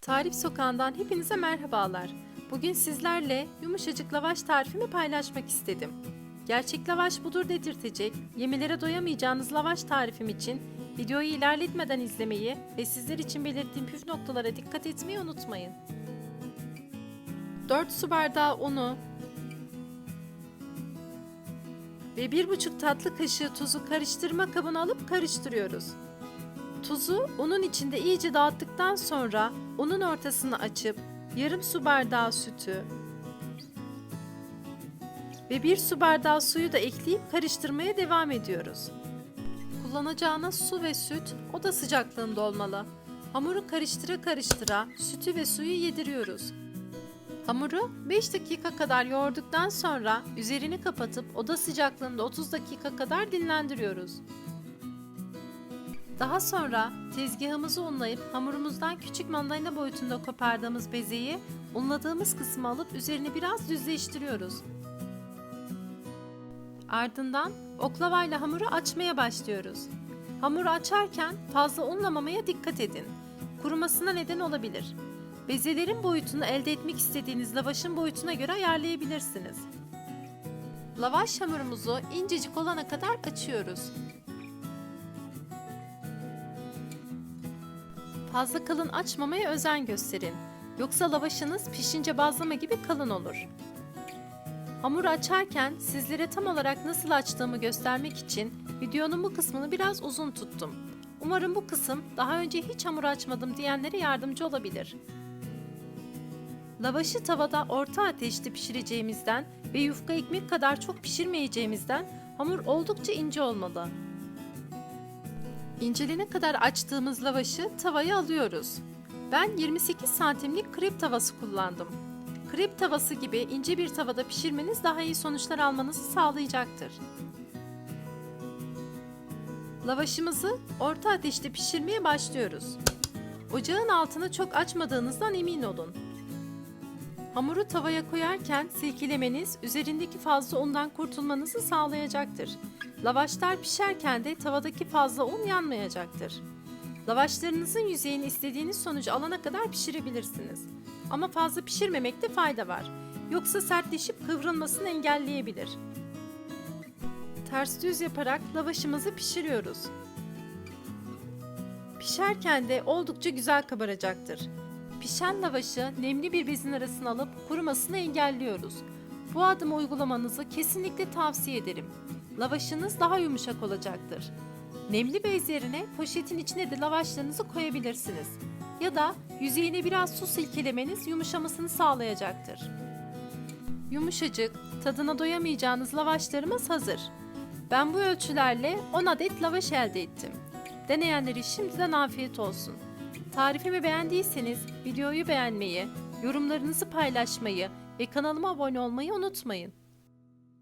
Tarif Sokağı'ndan hepinize merhabalar. Bugün sizlerle yumuşacık lavaş tarifimi paylaşmak istedim. Gerçek lavaş budur dedirtecek, yemelere doyamayacağınız lavaş tarifim için videoyu ilerletmeden izlemeyi ve sizler için belirttiğim püf noktalara dikkat etmeyi unutmayın. 4 su bardağı unu ve 1,5 tatlı kaşığı tuzu karıştırma kabına alıp karıştırıyoruz. Tuzu unun içinde iyice dağıttıktan sonra unun ortasını açıp yarım su bardağı sütü ve bir su bardağı suyu da ekleyip karıştırmaya devam ediyoruz. Kullanacağınız su ve süt oda sıcaklığında olmalı. Hamuru karıştıra karıştıra sütü ve suyu yediriyoruz. Hamuru 5 dakika kadar yoğurduktan sonra üzerini kapatıp oda sıcaklığında 30 dakika kadar dinlendiriyoruz. Daha sonra tezgahımızı unlayıp hamurumuzdan küçük mandalina boyutunda kopardığımız bezeyi unladığımız kısmı alıp üzerini biraz düzleştiriyoruz. Ardından oklavayla hamuru açmaya başlıyoruz. Hamuru açarken fazla unlamamaya dikkat edin. Kurumasına neden olabilir. Bezelerin boyutunu elde etmek istediğiniz lavaşın boyutuna göre ayarlayabilirsiniz. Lavaş hamurumuzu incecik olana kadar açıyoruz. Fazla kalın açmamaya özen gösterin. Yoksa lavaşınız pişince bazlama gibi kalın olur. Hamuru açarken sizlere tam olarak nasıl açtığımı göstermek için videonun bu kısmını biraz uzun tuttum. Umarım bu kısım daha önce hiç hamur açmadım diyenlere yardımcı olabilir. Lavaşı tavada orta ateşte pişireceğimizden ve yufka ekmek kadar çok pişirmeyeceğimizden hamur oldukça ince olmalı. İncelene kadar açtığımız lavaşı tavaya alıyoruz. Ben 28 santimlik krep tavası kullandım. Krep tavası gibi ince bir tavada pişirmeniz daha iyi sonuçlar almanızı sağlayacaktır. Lavaşımızı orta ateşte pişirmeye başlıyoruz. Ocağın altını çok açmadığınızdan emin olun. Hamuru tavaya koyarken silkelemeniz üzerindeki fazla undan kurtulmanızı sağlayacaktır. Lavaşlar pişerken de tavadaki fazla un yanmayacaktır. Lavaşlarınızın yüzeyini istediğiniz sonucu alana kadar pişirebilirsiniz. Ama fazla pişirmemekte fayda var. Yoksa sertleşip kıvrılmasını engelleyebilir. Ters düz yaparak lavaşımızı pişiriyoruz. Pişerken de oldukça güzel kabaracaktır. Pişen lavaşı nemli bir bezin arasına alıp kurumasını engelliyoruz. Bu adımı uygulamanızı kesinlikle tavsiye ederim. Lavaşınız daha yumuşak olacaktır. Nemli bez yerine poşetin içine de lavaşlarınızı koyabilirsiniz. Ya da yüzeyine biraz su silkelemeniz yumuşamasını sağlayacaktır. Yumuşacık, tadına doyamayacağınız lavaşlarımız hazır. Ben bu ölçülerle 10 adet lavaş elde ettim. Deneyenlere şimdiden afiyet olsun. Tarifimi beğendiyseniz videoyu beğenmeyi, yorumlarınızı paylaşmayı ve kanalıma abone olmayı unutmayın.